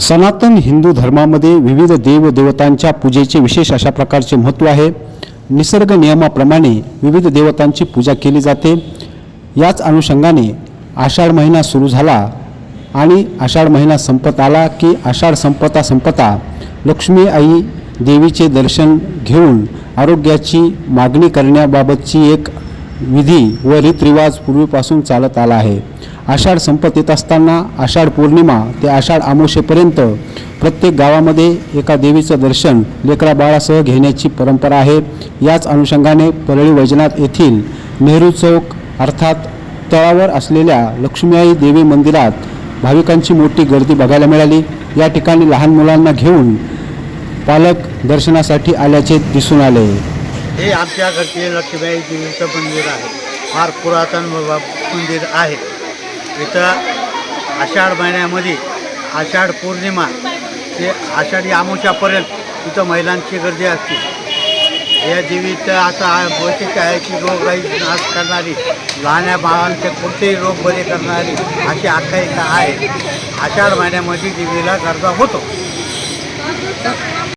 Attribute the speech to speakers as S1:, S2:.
S1: सनातन हिंदू धर्मामध्ये विविध देवदेवतांच्या पूजेचे विशेष अशा प्रकारचे महत्त्व आहे. निसर्ग नियमाप्रमाणे विविध देवतांची पूजा केली जाते. याच अनुषंगाने आषाढ महिना सुरू झाला आणि आषाढ महिना संपत आला की आषाढ संपता संपता लक्ष्मी आई देवीचे दर्शन घेऊन आरोग्याची मागणी करण्याबाबतची एक विधी व रीतरिवाज पूर्वीपासून चालत आला आहे. आषाढ संपत येत असताना आषाढ पौर्णिमा ते आषाढ आमोशेपर्यंत प्रत्येक गावामध्ये एका देवीचं दर्शन लेकरा बाळासह घेण्याची परंपरा आहे. याच अनुषंगाने परळी वैजनाथ येथील नेहरू चौक अर्थात तळावर असलेल्या लक्ष्मीआई देवी मंदिरात भाविकांची मोठी गर्दी बघायला मिळाली. या ठिकाणी लहान मुलांना घेऊन पालक दर्शनासाठी आल्याचे दिसून आले.
S2: हे आमच्याकडचे लक्ष्मीबाई देवीचं मंदिर आहे. फार पुरातन मंदिर आहे. इथं आषाढ महिन्यामध्ये आषाढ पौर्णिमा ते आषाढी आमोशापर्यंत इथं महिलांची गर्दी असते. या देवीचं असं आ- वैशिष्ट्य आहे की रोगराई नाश करणारी लहान्या बाळांचे कोणतेही रोग बरे करणारी अशी आख्यायिका आहे. आषाढ महिन्यामध्ये देवीला गर्दा होतो.